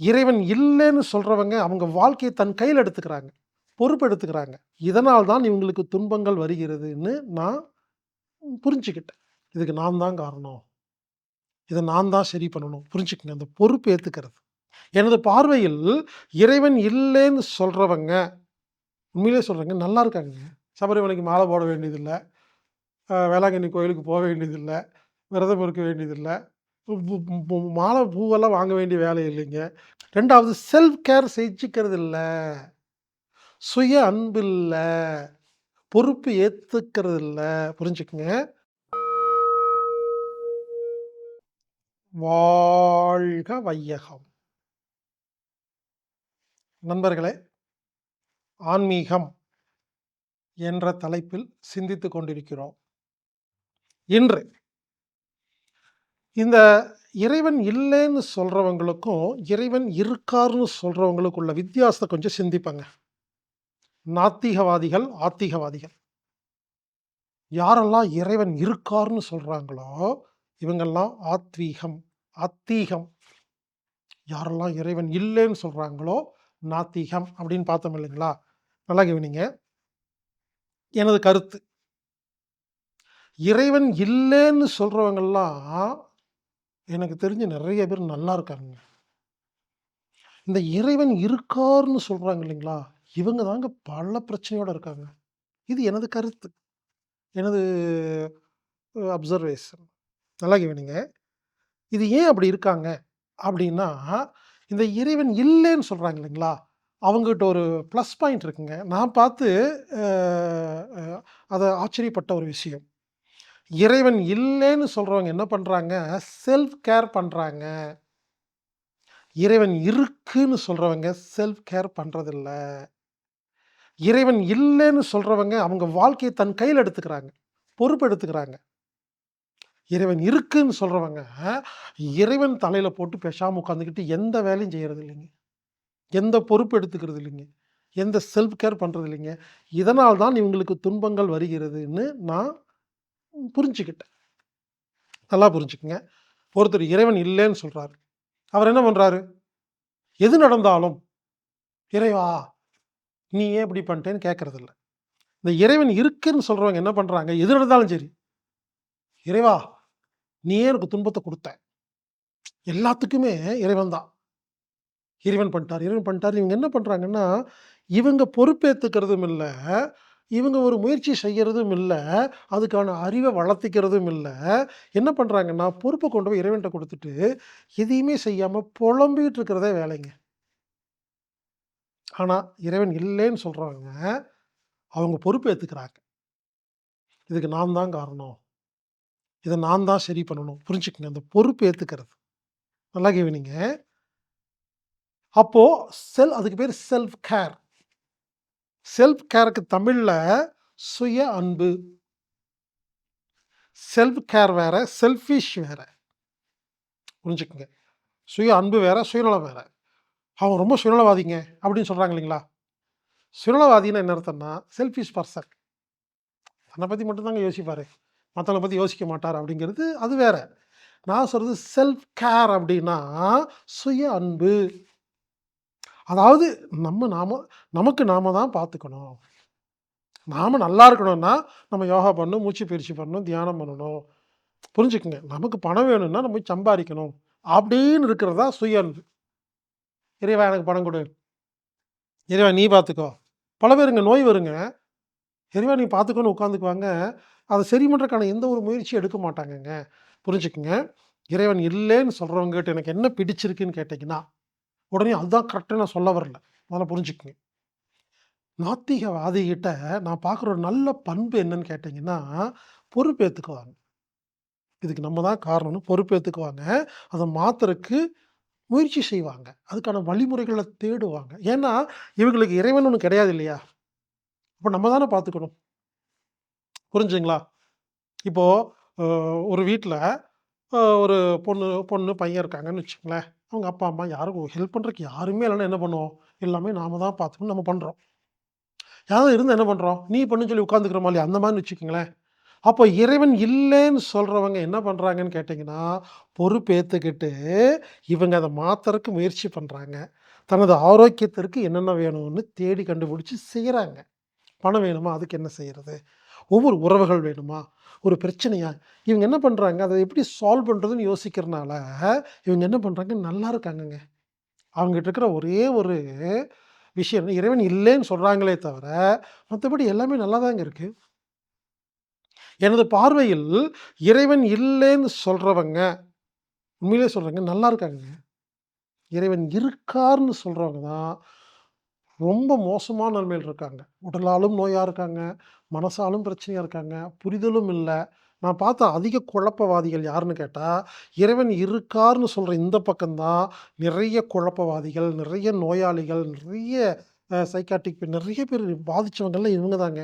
இறைவன் இல்லைன்னு சொல்கிறவங்க அவங்க வாழ்க்கையை தன் கையில் எடுத்துக்கிறாங்க. பொறுப்பு எடுத்துக்கிறாங்க. இதனால் தான் இவங்களுக்கு துன்பங்கள் வருகிறதுன்னு நான் புரிஞ்சுக்கிட்டேன். இதுக்கு நான் தான் காரணம். இதை நான் தான் சரி பண்ணணும். புரிஞ்சுக்கங்க. அந்த பொறுப்பு ஏற்றுக்கிறது எனது பார்வையில் இறைவன் இல்லைன்னு சொல்கிறவங்க உண்மையிலே சொல்கிறவங்க நல்லா இருக்காங்க. சபரிமலைக்கு மாலை போட வேண்டியதில்லை. வேளாங்கண்ணி கோயிலுக்கு போக வேண்டியதில்லை. விரதம் இருக்க வேண்டியதில்லை. மாலை பூவெல்லாம் வாங்க வேண்டிய வேலை இல்லைங்க. ரெண்டாவது செல்ஃப் கேர் செஞ்சுக்கிறது இல்லை. சுய அன்பு இல்லை. பொறுப்பு ஏற்றுக்கிறது இல்லை. புரிஞ்சுக்குங்க? வாழ்க வையகம். நண்பர்களே ஆன்மீகம் என்ற தலைப்பில் சிந்தித்து கொண்டிருக்கிறோம். இன்று இந்த இறைவன் இல்லைன்னு சொல்கிறவங்களுக்கும் இறைவன் இருக்காருன்னு சொல்றவங்களுக்குள்ள வித்தியாசத்தை கொஞ்சம் சிந்திப்பாங்க. நாத்திகவாதிகள் ஆத்திகவாதிகள். யாரெல்லாம் இறைவன் இருக்காருன்னு சொல்கிறாங்களோ இவங்கெல்லாம் ஆத்வீகம் ஆத்தீகம். யாரெல்லாம் இறைவன் இல்லைன்னு சொல்கிறாங்களோ நாத்திகம் அப்படின்னு பார்த்தோம் இல்லைங்களா? நல்லா கவனிங்க. எனது கருத்து. இறைவன் இல்லைன்னு சொல்கிறவங்கெல்லாம் எனக்கு தெரிஞ்சு நிறைய பேர் நல்லா இருக்காங்க இந்த இறைவன் இருக்காருன்னு சொல்கிறாங்க இல்லைங்களா? இவங்க தாங்க பல பிரச்சனையோடு இருக்காங்க. இது எனது கருத்து. எனது அப்சர்வேஷன் நல்லா கேவனிங்க இது ஏன் அப்படி இருக்காங்க? அப்படின்னா இந்த இறைவன் இல்லைன்னு சொல்கிறாங்க இல்லைங்களா? அவங்ககிட்ட ஒரு ப்ளஸ் பாயிண்ட் இருக்குங்க. நான் பார்த்து அதை ஆச்சரியப்பட்ட ஒரு விஷயம். இறைவன் இல்லைன்னு சொல்கிறவங்க என்ன பண்ணுறாங்க செல்ஃப் கேர் பண்ணுறாங்க இறைவன் இருக்குன்னு சொல்கிறவங்க செல்ஃப் கேர் பண்ணுறதில்ல இறைவன் இல்லைன்னு சொல்கிறவங்க அவங்க வாழ்க்கையை தன் கையில் எடுத்துக்கிறாங்க. பொறுப்பு எடுத்துக்கிறாங்க. இறைவன் இருக்குன்னு சொல்கிறவங்க இறைவன் தலையில் போட்டு பேசாமல் உட்காந்துக்கிட்டு எந்த வேலையும் செய்கிறது இல்லைங்க. எந்த பொறுப்பு எடுத்துக்கிறது இல்லைங்க. எந்த செல்ஃப் கேர் பண்ணுறது இல்லைங்க. இதனால் தான் இவங்களுக்கு துன்பங்கள் வருகிறதுன்னு நான் புரிஞ்சுக்கிட்டேன். நல்லா புரிஞ்சுக்குங்க. ஒருத்தர் இறைவன் இல்லைன்னு சொல்கிறாரு அவர் என்ன பண்ணுறாரு எது நடந்தாலும் இறைவா நீ ஏன் இப்படி பண்ணிட்டேன்னு கேட்கறதில்ல இந்த இறைவன் இருக்குன்னு சொல்கிறவங்க என்ன பண்ணுறாங்க எது நடந்தாலும் சரி. இறைவா நீ ஏன் எனக்கு துன்பத்தை கொடுத்த? எல்லாத்துக்குமே இறைவன் தான். இறைவன் பண்ணிட்டார் இறைவன் பண்ணிட்டார். இவங்க என்ன பண்ணுறாங்கன்னா இவங்க பொறுப்பேற்றுக்கிறதும் இல்லை. இவங்க ஒரு முயற்சி செய்கிறதும் இல்லை அதுக்கான அறிவை வளர்த்திக்கிறதும் இல்லை. என்ன பண்ணுறாங்கன்னா பொறுப்பை கொண்டு போய் இறைவன்கிட்ட கொடுத்துட்டு எதையுமே செய்யாமல் புலம்பிகிட்டு இருக்கிறதே வேலைங்க. ஆனால் இறைவன் இல்லைன்னு சொல்கிறாங்க அவங்க பொறுப்பு ஏற்றுக்கிறாங்க இதுக்கு நான் தான் காரணம். இதை நான் தான் சரி பண்ணணும். புரிஞ்சுக்கங்க அந்த பொறுப்பு ஏற்றுக்கிறது நல்லா கேவினிங்க அப்போது செல் அதுக்கு பேர் செல்ஃப் கேர் செல்ஃப் கேருக்கு தமிழில் சுய அன்பு. செல்ஃப் கேர் வேற செல்ஃபிஷ் வேற. புரிஞ்சுக்குங்க. சுய அன்பு வேற சுயநலம் வேற. அவங்க ரொம்ப சுயநலவாதிங்க அப்படின்னு சொல்கிறாங்க இல்லைங்களா? சுயநலவாதின்னு என்ன அர்த்தம்னா செல்ஃபிஷ் பர்சன் தன்னை பற்றி மட்டும்தாங்க யோசிப்பார். மற்றவங்களை பற்றி யோசிக்க மாட்டார் அப்படிங்கிறது அது வேற. நான் சொல்கிறது செல்ஃப் கேர் அப்படின்னா சுய அன்பு. அதாவது நம்ம நாம நமக்கு நாம தான் பார்த்துக்கணும். நாம் நல்லா இருக்கணும்னா நம்ம யோகா பண்ணணும் மூச்சு பயிற்சி பண்ணணும் தியானம் பண்ணணும். புரிஞ்சுக்குங்க. நமக்கு பணம் வேணும்னா நம்ம போய் சம்பாதிக்கணும். அப்படின்னு இருக்கிறதா சுய அன்பு. இறைவா எனக்கு பணம் கொடு. இறைவா நீ பார்த்துக்கோ. பல பேருங்க நோய் வருங்க. இறைவா நீ பார்த்துக்கோன்னு உட்காந்துக்குவாங்க அதை சரி பண்ணுறதுக்கான எந்த ஒரு முயற்சியும் எடுக்க மாட்டாங்கங்க. புரிஞ்சுக்குங்க. இறைவன் இல்லைன்னு சொல்கிறவங்ககிட்ட எனக்கு என்ன பிடிச்சிருக்குன்னு கேட்டிங்கன்னா உடனே அதுதான் கரெக்டாக நான் சொல்ல வரல. முதல்ல புரிஞ்சுக்குங்க. நாத்திகவாதிகிட்ட நான் பார்க்குற ஒரு நல்ல பண்பு என்னன்னு கேட்டிங்கன்னா பொறுப்பேற்றுக்குவாங்க இதுக்கு நம்ம தான் காரணம்னு பொறுப்பேற்றுக்குவாங்க அதை மாத்துறதுக்கு முயற்சி செய்வாங்க. அதுக்கான வழிமுறைகளை தேடுவாங்க. ஏன்னா இவங்களுக்கு இறைவன் ஒன்று கிடையாது இல்லையா? அப்போ நம்ம தானே பார்த்துக்கணும். புரிஞ்சுங்களா இப்போது ஒரு வீட்டில் ஒரு பொண்ணு பொண்ணு பையன் இருக்காங்கன்னு வச்சுங்களேன் அவங்க அப்பா அம்மா யாருக்கும் ஹெல்ப் பண்ணுறதுக்கு யாருமே இல்லைன்னா என்ன பண்ணுவோம்? எல்லாமே நாம தான் பார்த்துக்கணும் நம்ம பண்ணுறோம் யாரும் இருந்து என்ன பண்ணுறோம் நீ பண்ணுன்னு சொல்லி உட்காந்துக்கிற மாதிரி அந்த மாதிரி வச்சுக்கோங்களேன். அப்போ இறைவன் இல்லைன்னு சொல்கிறவங்க என்ன பண்ணுறாங்கன்னு கேட்டிங்கன்னா பொறுப்பேற்றுக்கிட்டு இவங்க அதை மாத்தறக்கு முயற்சி பண்ணுறாங்க தனது ஆரோக்கியத்திற்கு என்னென்ன வேணும்னு தேடி கண்டுபிடிச்சி செய்கிறாங்க பணம் வேணுமா? அதுக்கு என்ன செய்கிறது ஒவ்வொரு உறவுகள் வேணுமா? ஒரு பிரச்சனையாக இவங்க என்ன பண்ணுறாங்க அதை எப்படி சால்வ் பண்ணுறதுன்னு யோசிக்கிறனால, இவங்க என்ன பண்ணுறாங்க நல்லா இருக்காங்கங்க. அவங்ககிட்ட இருக்கிற ஒரே ஒரு விஷயம் இறைவன் இல்லைன்னு சொல்கிறாங்களே தவிர, மற்றபடி எல்லாமே நல்லாதாங்க இருக்குது எனது பார்வையில் இறைவன் இல்லைன்னு சொல்கிறவங்க உண்மையிலேயே சொல்றேங்க நல்லா இருக்காங்கங்க. இறைவன் இருக்கார்னு சொல்கிறவங்க தான் ரொம்ப மோசமான நிலைமையில் இருக்காங்க. உடலாலும் நோயாக இருக்காங்க, மனசாலும் பிரச்சனையாக இருக்காங்க, புரிதலும் இல்லை நான் பார்த்த அதிக குழப்பவாதிகள் யாருன்னு கேட்டால் இறைவன் இருக்கார்னு சொல்கிற இந்த பக்கம்தான் நிறைய குழப்பவாதிகள், நிறைய நோயாளிகள், நிறைய சைக்காட்டிக் நிறைய பேர் பாதித்தவங்கள்லாம் இவங்க தாங்க.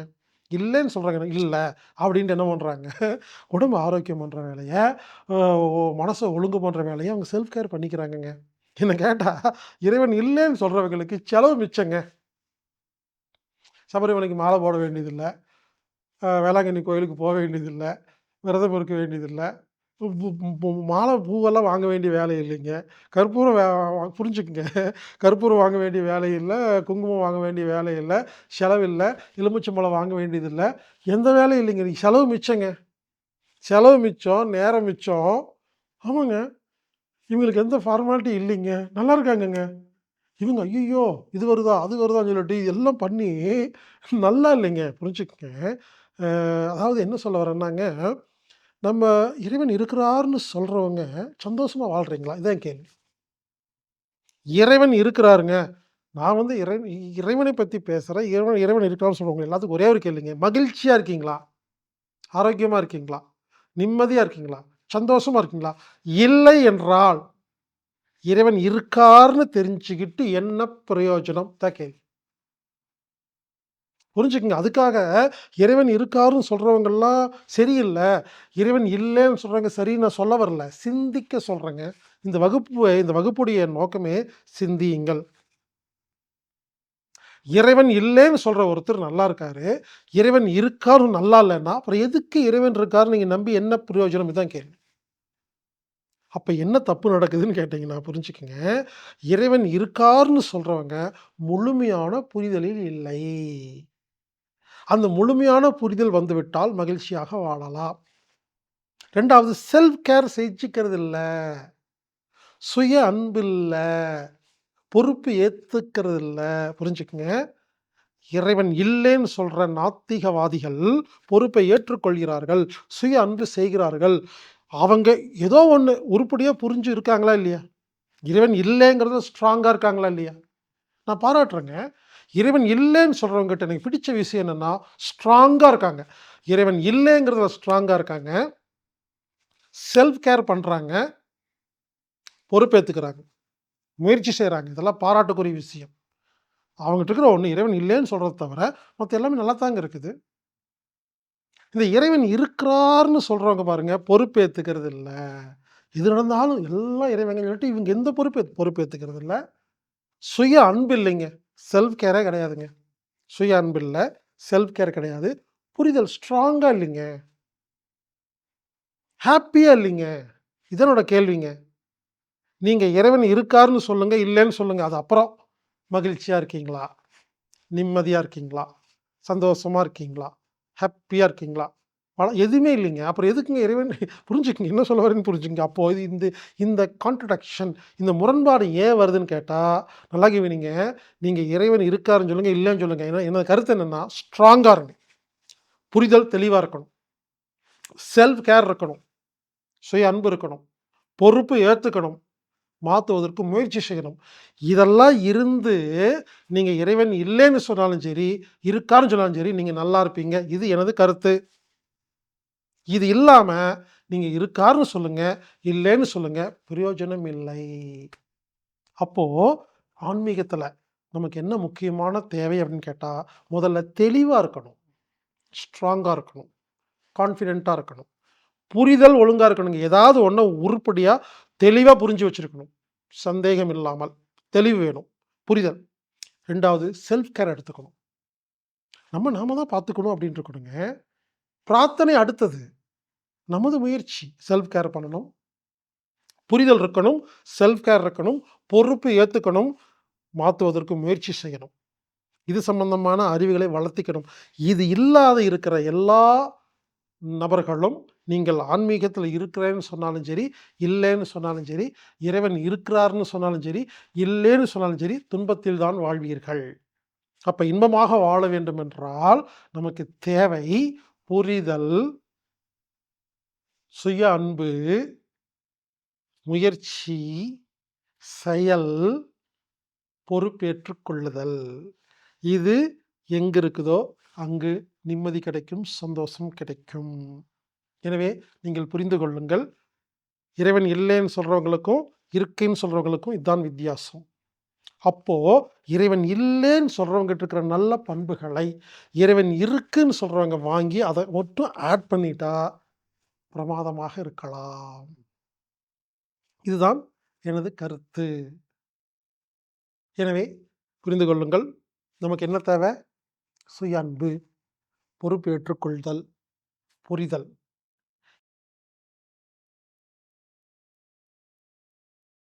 இல்லைன்னு சொல்கிறாங்க இல்லை அப்படின்ட்டு என்ன பண்ணுறாங்க உடம்பு ஆரோக்கியம் பண்ணுற வேலையை மனசை ஒழுங்கு பண்ணுற வேலையை அவங்க செல்ஃப் கேர் பண்ணிக்கிறாங்கங்க. என்ன கேட்டால் இறைவன் இல்லைன்னு சொல்கிறவங்களுக்கு செலவு மிச்சங்க. சபரிமலைக்கு மாலை போட வேண்டியதில்லை வேளாங்கண்ணி கோயிலுக்கு போக வேண்டியதில்லை விரதம் இருக்க வேண்டியதில்லை மாலை, பூவெல்லாம் வாங்க வேண்டிய வேலை இல்லைங்க. கற்பூரம் வே புரிஞ்சுக்கங்க. கற்பூரம் வாங்க வேண்டிய வேலை இல்லை குங்குமம் வாங்க வேண்டிய வேலை இல்லை செலவு இல்ல, எலுமிச்சம்பழம் வாங்க வேண்டியதில்லை எந்த வேலையும் இல்லைங்க. செலவு மிச்சங்க. செலவு மிச்சம், நேரம் மிச்சம். ஆமாங்க. இவங்களுக்கு எந்த ஃபார்மாலிட்டி இல்லைங்க. நல்லா இருக்காங்கங்க. இவங்க ஐயோ இது வருதா? அது வருதான்னு சொல்லிட்டு எல்லாம் பண்ணி நல்லா இல்லைங்க. புரிஞ்சுக்கங்க. அதாவது என்ன சொல்ல வரேன்னாங்க, நம்ம இறைவன் இருக்கிறாருன்னு சொல்கிறவங்க சந்தோஷமாக வாழ்கிறீங்களா இதான் கேள்வி. இறைவன் இருக்கிறாருங்க. நான் வந்து இறை இறைவனை பற்றி பேசுகிறேன் இறைவன் இறைவன் இருக்கிறான்னு சொல்கிறவங்க எல்லாத்துக்கும் ஒரே ஒரு கேள்விங்க. மகிழ்ச்சியாக இருக்கீங்களா? ஆரோக்கியமாக இருக்கீங்களா? நிம்மதியாக இருக்கீங்களா? சந்தோஷமா இருக்குங்களா இல்லை என்றால், இறைவன் இருக்கார்னு தெரிஞ்சுக்கிட்டு என்ன பிரயோஜனம்? தான் கேள்வி. புரிஞ்சுக்கங்க. அதுக்காக இறைவன் இருக்காருன்னு சொல்றவங்கலாம் சரியில்லை இறைவன் இல்லைன்னு சொல்றவங்க சரின்னு நான் சொல்ல வரல. சிந்திக்க சொல்றேங்க. இந்த வகுப்பு இந்த வகுப்புடைய நோக்கமே சிந்தியுங்கள். இறைவன் இல்லைன்னு சொல்ற ஒருத்தர் நல்லா இருக்காரு. இறைவன் இருக்காரும் நல்லா இல்லைன்னா அப்புறம் எதுக்கு இறைவன் இருக்காருன்னு நீங்க நம்பி என்ன பிரயோஜனம்? இதுதான் கேள்வி. அப்போ என்ன தப்பு நடக்குதுன்னு கேட்டிங்கன்னா புரிஞ்சுக்கங்க. இறைவன் இருக்கார்னு சொல்கிறவங்க முழுமையான புரிதலில் இல்லை. அந்த முழுமையான புரிதல் வந்துவிட்டால் மகிழ்ச்சியாக வாழலாம். ரெண்டாவது செல்ஃப் கேர் செஞ்சுக்கிறது இல்லை சுய அன்பு இல்லை பொறுப்பு ஏற்றுக்கிறது இல்லை புரிஞ்சுக்கங்க. இறைவன் இல்லைன்னு சொல்கிற நாத்திகவாதிகள் பொறுப்பை ஏற்றுக்கொள்கிறார்கள். சுய அன்பு செய்கிறார்கள். அவங்க ஏதோ ஒன்று உருப்படியாக புரிஞ்சு இருக்காங்களா இல்லையா? இறைவன் இல்லைங்கிறத ஸ்ட்ராங்காக இருக்காங்களா இல்லையா? நான் பாராட்டுறேங்க. இறைவன் இல்லைன்னு சொல்கிறவங்ககிட்ட எனக்கு பிடிச்ச விஷயம் என்னென்னா ஸ்ட்ராங்காக இருக்காங்க. இறைவன் இல்லைங்கிறதுல ஸ்ட்ராங்காக இருக்காங்க. செல்ஃப் கேர் பண்ணுறாங்க பொறுப்பேற்றுக்கிறாங்க முயற்சி செய்கிறாங்க இதெல்லாம் பாராட்டுக்குரிய விஷயம். அவங்ககிட்ட இருக்கிற ஒன்று இறைவன் இல்லைன்னு சொல்கிறத தவிர, மற்ற எல்லாமே நல்லா தாங்க இருக்குது. இந்த இறைவன் இருக்கிறார்னு சொல்கிறவங்க பாருங்கள் பொறுப்பேற்றுக்கிறது இல்லை இது நடந்தாலும் எல்லாம் இறைவன் சொல்லிட்டு இவங்க எந்த பொறுப்பு பொறுப்பேற்றுக்கிறது இல்லை சுய அன்பு இல்லைங்க. செல்ஃப் கேரே கிடையாதுங்க. சுய அன்பு இல்லை செல்ஃப் கேர் கிடையாது. புரிதல் ஸ்ட்ராங்காக இல்லைங்க. ஹாப்பியாக இல்லைங்க. இதனோட கேள்விங்க. நீங்கள் இறைவன் இருக்காருன்னு சொல்லுங்கள் இல்லைன்னு சொல்லுங்கள் அது அப்புறம். மகிழ்ச்சியாக இருக்கீங்களா? நிம்மதியாக இருக்கீங்களா? சந்தோஷமா இருக்கீங்களா? ஹாப்பியாக இருக்கீங்களா? பல எதுவுமே இல்லைங்க. அப்புறம் எதுக்குங்க இறைவன் புரிஞ்சுக்கங்க. என்ன சொல்ல வரேன்னு புரிஞ்சுங்க அப்போது இந்த இந்த கான்ட்ரடக்ஷன் இந்த முரண்பாடு ஏன் வருதுன்னு கேட்டால் நல்லா கேவினிங்க நீங்கள் இறைவன் இருக்காருன்னு சொல்லுங்கள் இல்லைன்னு சொல்லுங்கள் ஏன்னா என்னோட கருத்து என்னென்னா ஸ்ட்ராங்காக இருங்க. புரிதல் தெளிவாக இருக்கணும். செல்ஃப் கேர் இருக்கணும். சுய அன்பு இருக்கணும். பொறுப்பு ஏற்றுக்கணும் மாற்றுவதற்கு முயற்சி செய்யணும். இதெல்லாம் இருந்து நீங்கள் இறைவன் இல்லைன்னு சொன்னாலும் சரி, இருக்காருன்னு சொன்னாலும் சரி, நீங்கள் நல்லா இருப்பீங்க. இது எனது கருத்து. இது இல்லாமல் நீங்கள் இருக்காருன்னு சொல்லுங்கள் இல்லைன்னு சொல்லுங்கள் பிரயோஜனம் இல்லை. அப்போ ஆன்மீகத்தில் நமக்கு என்ன முக்கியமான தேவை அப்படின்னு கேட்டால் முதல்ல தெளிவாக இருக்கணும். ஸ்ட்ராங்காக இருக்கணும். கான்ஃபிடெண்ட்டாக இருக்கணும். புரிதல் ஒழுங்காக இருக்கணுங்க. ஏதாவது ஒன்று உருப்படியாக தெளிவாக புரிஞ்சு வச்சிருக்கணும். சந்தேகம் இல்லாமல். தெளிவு வேணும். புரிதல். ரெண்டாவது செல்ஃப் கேர் எடுத்துக்கணும். நம்ம நாம தான் பார்த்துக்கணும் அப்படின்னு இருக்கணுங்க. பிரார்த்தனை அடுத்தது. நமது முயற்சி. செல்ஃப் கேர் பண்ணணும். புரிதல் இருக்கணும். செல்ஃப் கேர் இருக்கணும். பொறுப்பு ஏற்றுக்கணும் மாற்றுவதற்கு முயற்சி செய்யணும். இது சம்பந்தமான அறிவுகளை வளர்த்திக்கணும். இது இல்லாத இருக்கிற எல்லா நபர்களும் நீங்கள் ஆன்மீகத்தில் இருக்கிறேன்னு சொன்னாலும் சரி, இல்லைன்னு சொன்னாலும் சரி, இறைவன் இருக்கிறார்னு சொன்னாலும் சரி, இல்லைன்னு சொன்னாலும் சரி, துன்பத்தில் தான் வாழ்வீர்கள். அப்போ இன்பமாக வாழ வேண்டும் என்றால், நமக்கு தேவை புரிதல் சுய அன்பு, முயற்சி, செயல், பொறுப்பேற்றுக்கொள்ளுதல் இது எங்கு இருக்குதோ, அங்கு நிம்மதி கிடைக்கும், சந்தோஷம் கிடைக்கும். எனவே நீங்கள் புரிந்து கொள்ளுங்கள். இறைவன் இல்லைன்னு சொல்கிறவங்களுக்கும் இருக்குன்னு சொல்கிறவங்களுக்கும் இதுதான் வித்தியாசம். அப்போது இறைவன் இல்லைன்னு சொல்கிறவங்ககிட்ட இருக்கிற நல்ல பண்புகளை, இறைவன் இருக்குன்னு சொல்கிறவங்க வாங்கி, அதை மட்டும் ஆட் பண்ணிட்டா, பிரமாதமாக இருக்கலாம். இதுதான் எனது கருத்து. எனவே புரிந்து கொள்ளுங்கள். நமக்கு என்ன தேவை? சுய அன்பு, பொறுப்பு ஏற்றுக்கொள்தல், புரிதல்.